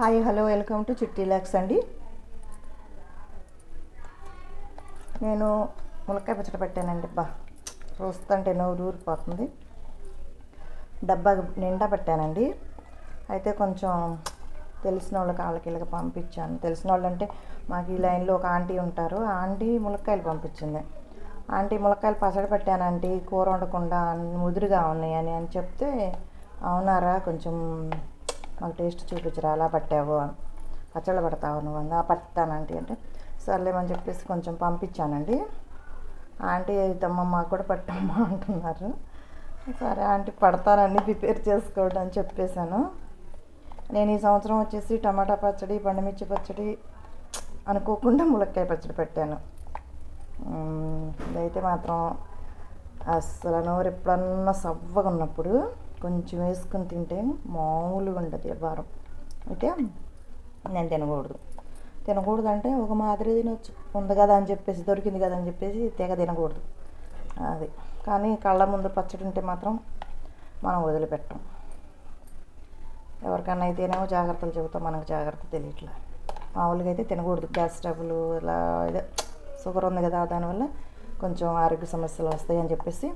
Hi hello welcome to చిట్టి లాక్స్ అండి. నేను మునక్కాయ పచ్చడి పెట్టానండి బా చూస్తుంటే నోరు ఊరిపోతుంది. డబ్బా నిండా పెట్టానండి. అయితే కొంచెం తెలిసిన వాళ్ళకి వాళ్ళకి వీళ్ళకి పంపించాను. తెలిసిన వాళ్ళు అంటే మాకు ఈ లైన్లో ఒక ఆంటీ ఉంటారు. ఆ ఆంటీ ములక్కాయలు పంపించింది. ఆంటీ ములక్కాయలు పసడి పెట్టానంటీ కూర వండకుండా ముదురుగా ఉన్నాయని అని చెప్తే అవునారా కొంచెం మాకు టేస్ట్ చూపించరా అలా పట్టావు? పచ్చళ్ళు పడతావు నువ్వు అందా? పట్టానంటే అంటే సర్లేమని చెప్పేసి కొంచెం పంపించానండి. ఆంటీ ఇదమ్మా మాకు కూడా పట్టమ్మా అంటున్నారు. సరే ఆంటీ పడతానని ప్రిపేర్ చేసుకోవడం అని చెప్పేశాను. నేను ఈ సంవత్సరం వచ్చేసి టమాటా పచ్చడి పండుమిర్చి పచ్చడి అనుకోకుండా ములక్కాయ పచ్చడి పెట్టాను. ఇదైతే మాత్రం అస్సలు నోరు ఎప్పుడన్నా సవ్వగా ఉన్నప్పుడు కొంచెం వేసుకుని తింటే మామూలుగా ఉండదు వారం. అయితే నేను తినకూడదు. తినకూడదు అంటే ఒక మాదిరి తినొచ్చు. ఉంది కదా అని చెప్పేసి దొరికింది కదా అని చెప్పేసి తెగ తినకూడదు. అది. కానీ కళ్ళ ముందు పచ్చడి ఉంటే మాత్రం మనం వదిలిపెట్టం. ఎవరికన్నా అయితేనేమో జాగ్రత్తలు చెబుతాం. మనకు జాగ్రత్త తెలియట్లా. మామూలుగా అయితే తినకూడదు. గ్యాస్ ట్రబుల్ ఇలా ఇదే షుగర్ ఉంది కదా దానివల్ల కొంచెం ఆరోగ్య సమస్యలు వస్తాయి అని చెప్పేసి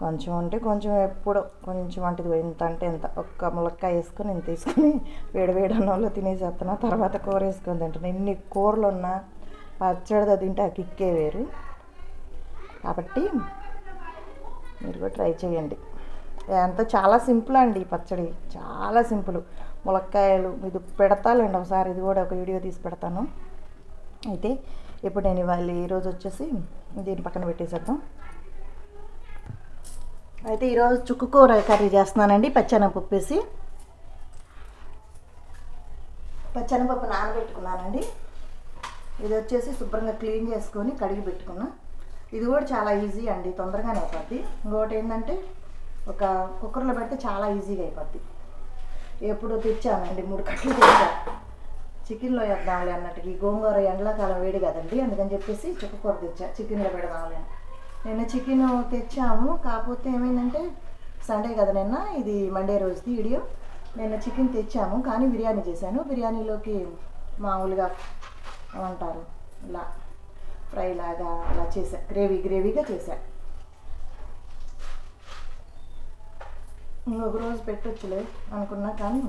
కొంచెం అంటే కొంచెం ఎప్పుడు కొంచెం అంటే ఎంత అంటే ఎంత ఒక్క ములక్కాయ వేసుకొని నేను తీసుకొని వేడి వేడి అన్నంలో తినేసేస్తున్నా. తర్వాత కూర వేసుకొని తింటాను ఎన్ని కూరలు ఉన్నా పచ్చడితో తింటే ఆ కిక్కే వేరు. కాబట్టి మీరు కూడా ట్రై చేయండి. ఎంత చాలా సింపుల్ అండి ఈ పచ్చడి. చాలా సింపుల్. ములక్కాయలు ఇది పెడతాలండి ఒకసారి. ఇది కూడా ఒక వీడియో తీసి పెడతాను. అయితే ఇప్పుడు నేను ఇవాళ ఈరోజు వచ్చేసి దీని పక్కన పెట్టేసేద్దాం. అయితే ఈరోజు చుక్కు కూర కర్రీ చేస్తున్నానండి పచ్చనపప్పు వేసి. పచ్చనపప్పు నానబెట్టుకున్నానండి. ఇది వచ్చేసి శుభ్రంగా క్లీన్ చేసుకొని కడిగి పెట్టుకున్నా. ఇది కూడా చాలా ఈజీ అండి తొందరగానే అయిపోద్ది. ఇంకోటి ఏంటంటే ఒక కుక్కర్లో పెడితే చాలా ఈజీగా అయిపోద్ది. ఎప్పుడు తెచ్చానండి మూడు కట్టలు తెచ్చా. చికెన్లో వేద్దాంలే అన్నట్టు ఈ గోంగూర ఎండాకాలం వేడి కదండి అందుకని చెప్పేసి చుక్కకూర తెచ్చా చికెన్లో పెడదాంలే అని. నిన్న చికెన్ తెచ్చాము. కాకపోతే ఏమైందంటే సండే కదా నిన్న ఇది మండే రోజుది వీడియో. నిన్న చికెన్ తెచ్చాము కానీ బిర్యానీ చేశాను. బిర్యానీలోకి మామూలుగా అంటారు ఇలా ఫ్రై లాగా అలా చేసా గ్రేవీ గ్రేవీగా చేశా. ఇంకొక రోజు పెట్టొచ్చులే అనుకున్నా కానీ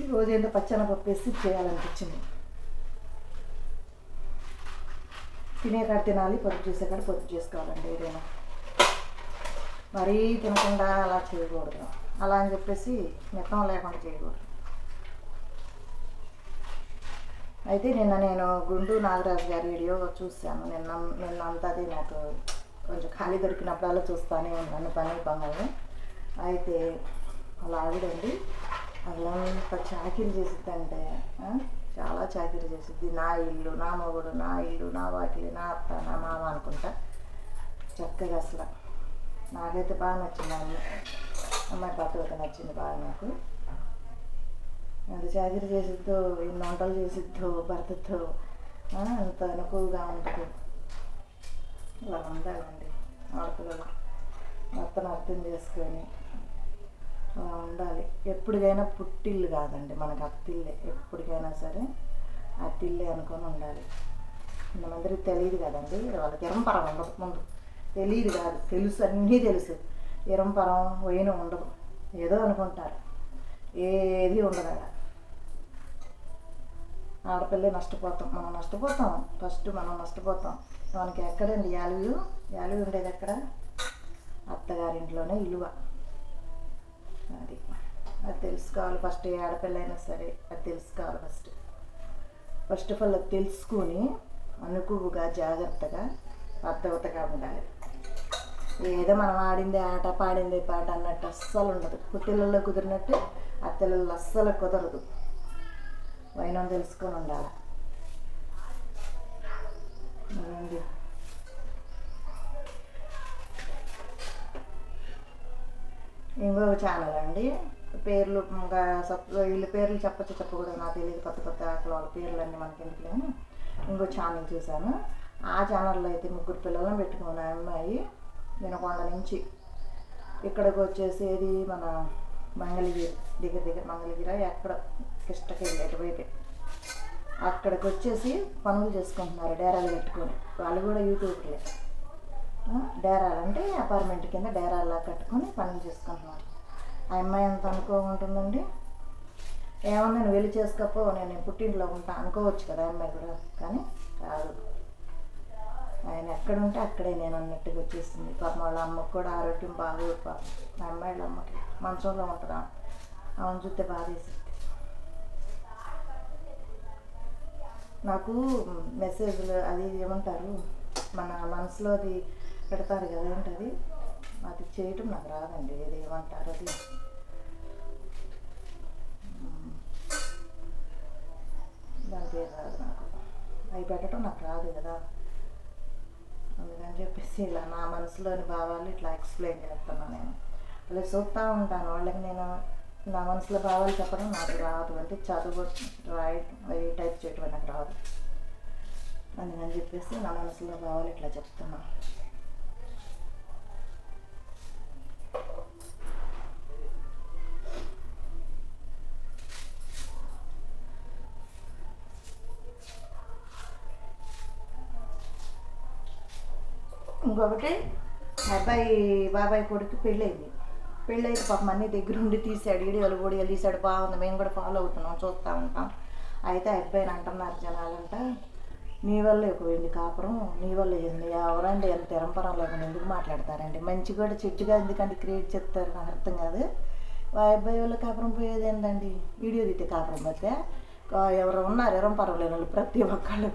ఈరోజు రోజు ఏంటో పచ్చనపప్పు వేసి చేయాలనిపించింది. తినే కాడ తినాలి పొద్దు చేసే కాడ పొద్దు చేసుకోవాలండి ఏదైనా. మరీ తినకుండా అలా చేయకూడదు. అలా అని చెప్పేసి మితం లేకుండా చేయకూడదు. అయితే నిన్న నేను గుండు నాగరాజు గారి వీడియో చూశాను. నిన్న నిన్న అంతా అది నాకు కొంచెం ఖాళీ దొరికినప్పుడల్లా చూస్తానే ఉన్నాను. పని పనులు అయితే అలా ఆవిడండి అల్లంత చాకిరి చేసిద్దంటే చాలా చాకిరి చేసిద్ది. నా ఇల్లు నా మొగుడు నా ఇల్లు నా వాకిలి నా అత్త నా మామ అనుకుంటా. చక్కగా అసలు. నాకైతే బాగా నచ్చింది అమ్మాయి అమ్మాయి భర్త నచ్చింది బాగా నాకు. ఎంత చాకరీ చేసిద్దో ఎన్ని వంటలు చేసిద్దో భర్తతో అంత అనుకువగా ఉంటుంది. ఇలా ఉండాలండి. ఆడపిల్లలు భర్తను అర్థం చేసుకొని ఉండాలి. ఎప్పటికైనా పుట్టిల్లు కాదండి మనకు అత్తిల్లే ఎప్పటికైనా సరే అత్తిల్లే అనుకొని ఉండాలి. కొంతమందికి తెలియదు కదండి వాళ్ళకి ఎరంపరం ఉండదు ముందు. తెలియదు కాదు తెలుసు అన్నీ తెలుసు. ఎరంపరం పోయిన ఉండదు. ఏదో అనుకుంటారు. ఏది ఉండదు అక్కడ ఆడపిల్లే నష్టపోతాం. మనం నష్టపోతాం. ఫస్ట్ మనం నష్టపోతాం. మనకి ఎక్కడండి యాలుగు యాలుగు ఉండేది ఎక్కడ? అత్తగారింట్లోనే ఇలువ. అది. అది తెలుసుకోవాలి ఫస్ట్ ఏ ఆడపిల్లైనా అయినా సరే అది తెలుసుకోవాలి ఫస్ట్ ఫస్ట్ ఆఫ్ ఆల్ అది తెలుసుకొని అనుకువుగా జాగ్రత్తగా పద్ధవతగా ఉండాలి. ఏదో మనం ఆడిందే ఆట పాడిందే పాట అన్నట్టు అస్సలు ఉండదు. పుట్టిళ్ళల్లో కుదిరినట్టు అత్తలలో అస్సలు కుదరదు. వైనం తెలుసుకొని ఉండాలి. ఇంకో ఇంకొక ఛానల్ అండి పేర్లు ఇంకా సప్ వీళ్ళ పేర్లు చెప్పచ్చు చెప్పకూడదు. నాకు తెలియదు కొత్త కొత్త అసలు వాళ్ళ పేర్లు అన్నీ మనకి ఎందుకు ఇంకో ఛానల్ చూశాను. ఆ ఛానల్లో అయితే ముగ్గురు పిల్లలను పెట్టుకున్న అమ్మాయి వినకొండ నుంచి ఇక్కడికి వచ్చేసేది మన మంగళగిరి దగ్గర దగ్గర మంగళగిరి ఎక్కడ కిష్టకి వెళ్ళి అటువైపు అక్కడికి వచ్చేసి పనులు చేసుకుంటున్నారు డేరాలు పెట్టుకొని వాళ్ళు కూడా యూట్యూబ్లే డేరాలు అంటే అపార్ట్మెంట్ కింద డేరాల్లా కట్టుకొని పనులు చేసుకుంటున్నారు. ఆ అమ్మాయి ఎంత అనుకోకుంటుందండి? ఏమన్నా నేను వెళ్ళి చేసుకోపో నేను పుట్టింట్లో ఉంటా అనుకోవచ్చు కదా ఆ అమ్మాయి కూడా కానీ రాదు. ఆయన ఎక్కడుంటే అక్కడే నేను అన్నట్టుగా వచ్చేసింది పాపం వాళ్ళ అమ్మకు కూడా ఆరోగ్యం బాగోదు పాపం. ఆ అమ్మాయిల అమ్మకి మంచంలో ఉంటుందా? అవును చూస్తే బాధేసింది. నాకు మెసేజ్లు అది ఏమంటారు? మన మనసులో అది పెడతారు కదా ఏంటది? అది చేయటం నాకు రాదండి. ఏది ఏమంటారు అది. దాని పేరు రాదు నాకు. అవి పెట్టడం నాకు రాదు కదా. అందుకని చెప్పేసి ఇలా నా మనసులోని భావాలు ఇట్లా ఎక్స్ప్లెయిన్ చేస్తున్నాను నేను. అలా చూస్తూ ఉంటాను. వాళ్ళకి నేను నా మనసులో భావాలు చెప్పడం నాకు రాదు. అంటే చదువు రాయటం టైప్ చేయటం నాకు రాదు. అందుకని చెప్పేసి నా మనసులో భావాలు ఇట్లా చెప్తున్నాను ఇంకొకటి అబ్బాయి బాబాయ్ కొడుకు పెళ్ళైంది పెళ్ళైతే పాపం అన్ని దగ్గర ఉండి తీసాడు వీడియోలు కూడా తీసాడు బాగుంది మేము కూడా ఫాలో అవుతున్నాం చూస్తూ ఉంటాం. అయితే ఆ అబ్బాయిని అంటున్నారు జనాలంట నీ వల్ల పోయింది కాపురం నీ వల్ల ఏంది ఎవరండి? ఎంత తెరంపరం లేకుండా ఎందుకు మాట్లాడతారండి? మంచి కూడా చెట్టుగా ఎందుకంటే క్రియేట్ చెప్తారు నాకు అర్థం కాదు. ఆ అబ్బాయి వల్ల కాపురం పోయేది ఏంటండి వీడియో తీస్తే కాపురం పోతే ఎవరు ఉన్నారు ఎరం పర్వాలేదు వాళ్ళు ప్రతి ఒక్కళ్ళు.